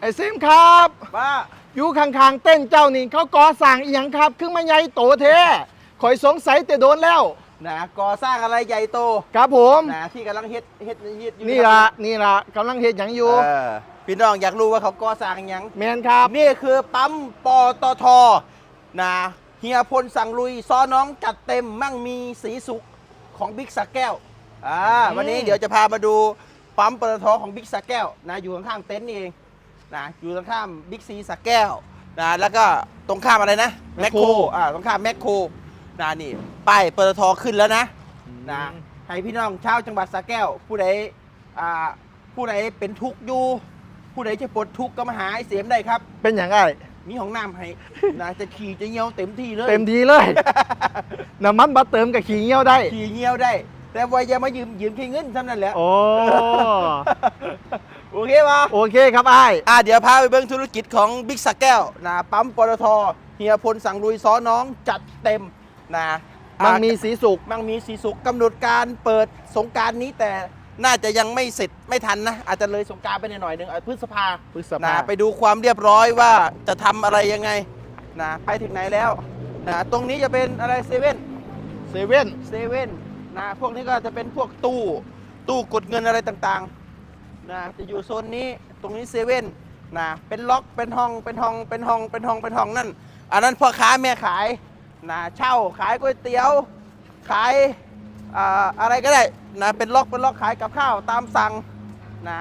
ไอ้ซิมครับว่าอยู่ข้างๆเต้นเจ้านี่เขาก่อสร้างอีหยังครับขึ้นมาใหญ่โตเทข่อยสงสัยแต่โดนแล้วนะก่อสร้างอะไรใหญ่โตครับผมนะที่กำลังเฮ็ดเฮ็ดเฮ็ดอยู่นี่ละนี่ละกำลังเฮ็ดหยังอยู่เออพี่น้องอยากรู้ว่าเขาก่อสร้างหยังแมนครับนี่คือปั๊มปตทนะเฮียพลสั่งลุยซ้อน้องจัดเต็มมั่งมีสีสุขของบิ๊กสักแก้วอ่าอืมวันนี้เดี๋ยวจะพามาดูปั๊มปตทของบิ๊กสักแก้วนะอยู่ข้างๆเต็นท์นี่เอง นะอยู่ตรงข้ามบิ๊กซีสักแก้วนะแล้วก็ตรงข้ามอะไรนะแมคโครอ่าตรงข้ามแมคโครนะนี่ป้ายปตทขึ้นแล้วนะนะให้พี่น้องชาวจังหวัดสักแก้ว ผู้ใดอ่าผู้ใดเป็นทุกข์อยู่ผู้ใดจะปลดทุกข์ก็มาหาไอ้เสียมได้ครับ เป็นอย่างไรมีห้องน้ำให้นะจะขี่จะเยี่ยวเต็มที่เลย เต็มทีเลยน้ำมันบัตเติมกับขี่เงี้ยวได้ ขี่เยี่ยวได้ แต่ว่าอย่ามายืมยืมแค่เงินเท่านั้นแหละโอ้โอ เคปะโอเคครับไอ้ายอะเดี๋ยวพาไปเบิ้งธุรกิจของบิ๊กสักแก้วนะปั๊มปตทเฮียพลสั่งลุยซ้อน้องจัดเต็มนะมันอะมีสีสุกมังมีสีสุขกำหนดการเปิดสงกรารนี้แต่น่าจะยังไม่เสร็จไม่ทันนะ อาจจะเลยสงกรารไปหน่อยหนึ่งอะพฤษภา พฤษนะภาไปดูความเรียบร้อยว่าจะทำอะไรยังไงนะไปถึงไหนแล้วนะตรงนี้จะเป็นอะไรเซเว่นเซเว่นเซเว่นนะพวกนี้ก็จะเป็นพวกตู้ตู้กดเงินอะไรต่างๆ นะจะอยู่โซนนี้ตรงนี้เซเว่นนะเป็นล็อกเป็นห้องเป็นห้องเป็นห้องเป็นห้องเป็นห้องนั่นอันนั้นพ่อค้าแม่ขายนะเช่าขายก๋วยเตี๋ยวขายอ่าอะไรก็ได้นะเป็นล็อกเป็นล็อกขายกับข้าวตามสั่งนะ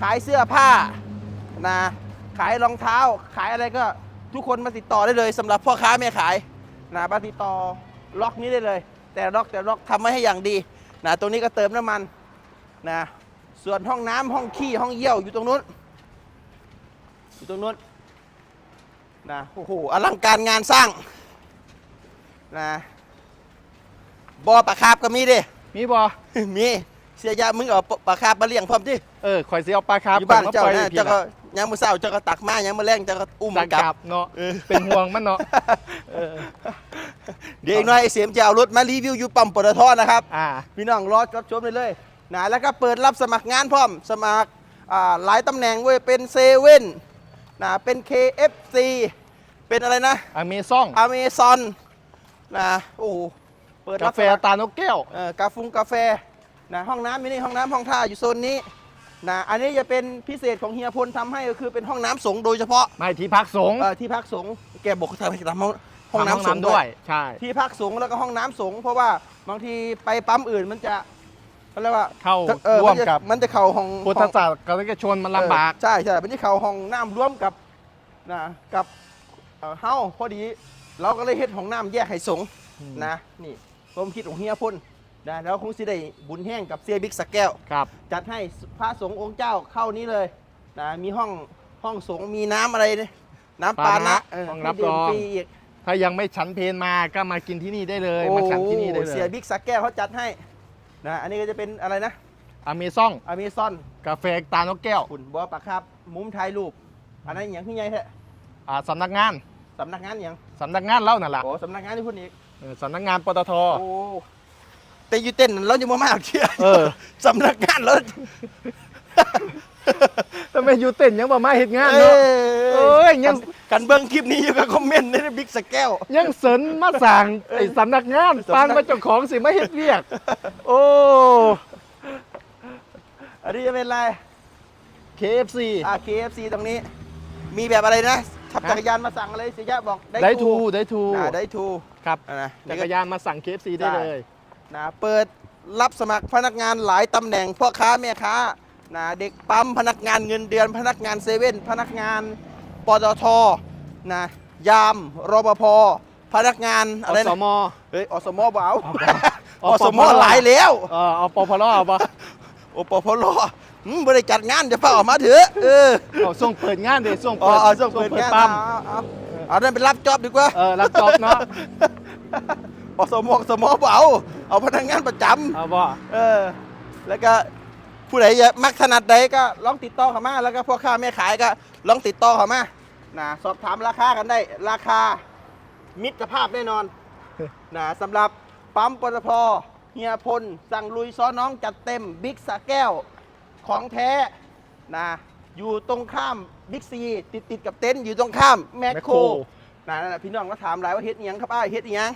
ขายเสื้อผ้านะขายรองเท้าขายอะไรก็ทุกคนมาติดต่อได้เลยสำหรับพ่อค้าแม่ขายนะมาติดต่อล็อกนี้ได้เลย แต่ล็อกแต่ล็อกทำไว้ให้อย่างดีนะตรงนี้ก็เติมน้ำมันนะ ส่วนห้องน้ำห้องขี้ห้องเยี่ยวอยู่ตรงนู้น อยู่ตรงนู้นนะโอ้โหอลังการงานสร้างนะบ่อปลาคาบก็มีเดิมีบ่มีเสียยามึงเอาปลาคาบมาเลี้ยงพร้อมที่เออข่อยสิเอาปลาคาร์ฟอยู่บ้านมเจ้าปล่อยนะพี่เจ้าก็ละยามมื้อเช้าเจ้าก็ตักมายามมื้อแรงเจ้าก็อุ้มสัมังนกลักับบเนาะเออเป็นห่วงมันเนาะเออเดี๋ยวอีกหน่อยไอ้เสียมจะเอารถมารีวิวอยู่ปั๊มปตทนะครับอ่าพี่น้องรอรับชมเลยเลย นะแล้วก็เปิดรับสมัครงานพร้อม สมัครอ่าหลายตำแหน่งเว้ยเป็นเซเว่นนะเป็น KFC เป็นอะไรนะอเมซ่องอเมซอนนะโอ้โหเปิดการับแฟสมัครตานกแก้วเอ่อกาฟุงกาแฟนะห้องน้ำมีนี่ห้องน้ำห้องท่าอยู่โซนนี้นะอันนี้จะเป็นพิเศษของเฮียพลทำให้ก็คือเป็นห้องน้ำสงฆ์โดยเฉพาะไม่ที่พักสงฆ์เอ่อที่พักสงฆ์แกบอกทำให้ทำห้องห้องทำน้ำสงฆ์ด้วยใช่ที่พักสงฆ์แล้วก็ห้องน้ำสงฆ์เพราะว่าบางทีไปปั๊มอื่นมันจะ เขาเรียกว่าเข้าเออร่วมนจะกับ มันจะเข่าห้องพุทธศาสนิกชนมันลำบากเออใช่ใช่มันจะเข่าห้องน้ำร่วมกับนะกับเอ่อเฮ้าพอดี เราก็เลยเฮ็ดห้องน้ำแยกให้สงฆ์อืม นะนี่ความคิดของเฮียพ่นนะแล้วคงสิได้บุญแห้งกับเซียบิ๊กสักแก้ว ครับ จัดให้พระสงฆ์องค์เจ้าเข้านี้เลยนะมีห้องห้องสงฆ์มีน้ำอะไรเนี่ยน้ำปานะเห้องรับให้ดื่รมอง ฟรีอีกถ้ายังไม่ฉันเพลมาก็มากินที่นี่ได้เลยโอ้มาฉันที่นี่ได้เลเสียยบิ๊กสักแก้วเขาจัดให้ นะอันนี้ก็จะเป็นอะไรนะอเมซ่องอเมซอนกาแฟตานกแก้วคุณบัวปะครับ มุ้มถ่ายรูปอันนั้นอย่างที่ไงแท้อ่าสำนักงานสำนักงานอย่างสำนักงานเล่านั่นแหละโอ้สำนักงานที่พูดอีกเออสำนักงานปตทโอ้แต่อยู่เต้นเราจะมามากเชียเออสำนักงานเราทำไมอยู่เต้นยังบ่มาเฮ็ดงานเอ้เนาะเอ้ยยังกันเบิ้งคลิปนี้อยู่กับคอมเมนต์ในบิ๊กสแก้วยังเสรินมาสั่งไอ้สำนักงานสำนักปานมาเจ้าของสิมาเฮ็ดเวียก โอ้อันนี้จะเป็นอะไร KFC อ่า KFC ตรงนี้ มีแบบอะไรนะขับฮะจักรยานมาสั่งอะไรสิยะบอกได้ทูได้ทูอ่าได้ทูครับอ่านะจันี่กก็รยานมาสั่ง KFC ได้เลยนะเปิดรับสมัครพนักงานหลายตำแหน่งพ่อค้าแม่ค้านะเด็กปั๊มพนักงานเงินเดือนพนักงานเซเว่นพนักงาน ปตทนะยามรปภพนักงานอะไรอสนะม เฮ้ยอสมบ่าวออสสมม หลายแล้วเออเอาปพลเอาปะโอปพลอืมบริจัดงานจะเฝ้าออกมาเถอะเออเอาส่งเปิดงานเดี๋ยวส่งอ๋อเปิดเอาส่งเปิดงานปั๊มเอาเอาเอานั่นเป็นรับจอบดีกว่า เออรับจอบเนาะอสมอสมบ่เอาเอาพนักงานประจำ เอาบ่เออแล้วก็ผู้ใดอยากมักถนัดใดก็ลองติดต่อเข้ามา แล้วก็พ่อค้าแม่ขายก็ลองติดต่อเข้ามา นะสอบถามราคากันได้ ราคามิตรภาพแน่นอนนะสำหรับปั๊มปตทเฮียพล สั่งลุยซ้อนน้องจัดเต็มบิ๊กสาแก้วของแท้นะอยู่ตรงข้ามบิ๊กซีติดติดกับเต็นท์อยู่ตรงข้ามแมคแมคโคโครรนะนั่นน่ะพี่น้องก็ถามหลายว่าเฮ็ดอิหยังครับอ้ายเฮ็ดอิหยัง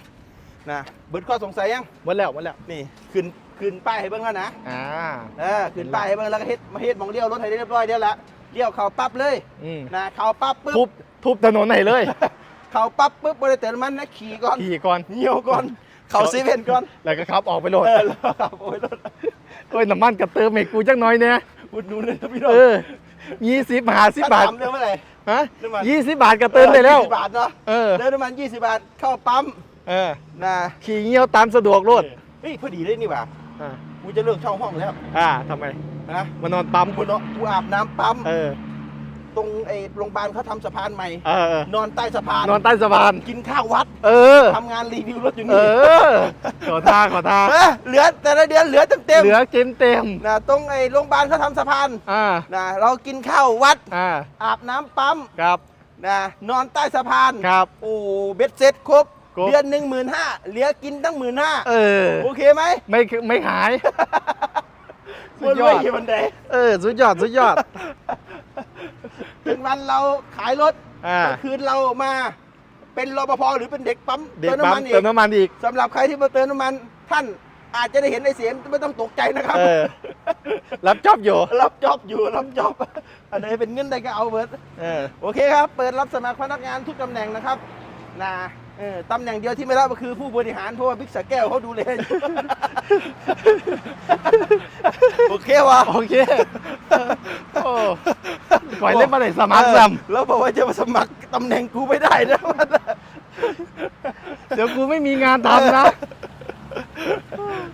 นะเบิดข้อสงสัยยัง หมดแล้วหมดแล้ว นี่ขึ้นขึ้นป้ายให้เบิ่งแล้วนะอ่า เออขึ้นป้ายให้เบิ่งแล้วก็เฮ็ดมาเฮ็ดหมองเลี้ยวรถให้เรียบร้อยเดี๋ยวละ เลี้ยวเข้าปั๊บเลยอืมนะเข้าปั๊บปุ๊บทุบทุบถนนไหนเลยเข้าปั๊บปุ๊บบ่ได้เติมน้ำมันนะขี่ก่อนขี่ก่อนเหี่ยวก่อน เข้าเซเว่นก่อนแล้วก็ขับออกไปโหลดเออแล้วขับโอ้ยรถเอ้ยน้ำมันกระเติมให้กูจักหน่อยเนี่ยอุดหนุนเลยนะพี่น้องเออยี่สิบหาสิบบาทถ้ถมเรื่องเมื่อไหร่ ฮะน้ำมัน ยี่สิบบาทกระเติมได้แล้วยี่สิบบาทเนาะเออเติมน้ำมัน 20 บาทเข้าปั๊มเออ นะขี่เงี้ยวตามสะดวกโลดเฮ้ยพอดีเลยนี่หว่า อ่า กูจะเลิกเช่าห้องแล้วอ่าทำไมนะมานอนปั๊มกูเนาะกูอาบน้ำปั๊มเออ ตรงไอ้โรงพยาบาลเขาทำสะพานใหม่ เออเออนอนใต้สะพานนอนใต้สะพาน กินข้าววัดเออ ทำงานรีวิวรถอยู่เอนี่อ ขอทาขอทาเออเหลือแต่ละเดือนเหลือเต็มเต็มเหลือเต็มเต็ม ๆนะตรงไอ้โรงพยาบาลเขาทำสะพานอ่า นะเรากินข้าววัดอ่า อาบน้ำปั๊มครับ นะนอนใต้สะพาน ครับ โอ้เบ็ดเสร็จครบ ครบเดือนหนึ่งหมื่นห้าเหลือกินตั้งหมื่นห้าเออ โอเคไหมไม่ไม่หาย สุดยอด มันรวมันใดเออ สุดยอด สุดยอดเป็นวันเราขายรถอ่า กลางคืนเรามา เป็นรปภหรือเป็นเด็กปั๊มเด็กเติมปั๊น้ำมมันอีเติมกน้ำมันอีก สำหรับใครที่มาเติมน้ำมัน ท่านอาจจะได้เห็นในเสียงไม่ต้องตกใจนะครับ เออ รับจอบอยู่ รับจอบอยู่รับจอบอันไหนเป็นเงินใดก็เอาเบิร์ดเออ โอเคครับ เปิดรับสมัครพนักงานทุกตำแหน่งนะครับนะเออตำแหน่งเดียวที่ไม่รับก็คือผู้บริหารเพราะว่าบิ๊กสแก้วเขาดูแลอยู่ โอเควะโอเคโอ้ก่อยเล่นมาเลยสมัครซ้เออแล้วบอกว่าจะมาสมัครตำแหน่งกูไม่ได้นะำเดี๋ยวกูไม่มีงานทำนะ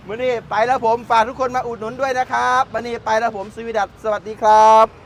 มื่อนี้ไปแล้วผมฝากทุกคนมาอุดหนุนด้วยนะครับวันนี้ไปแล้วผมสวีดัตสวัสดีครับ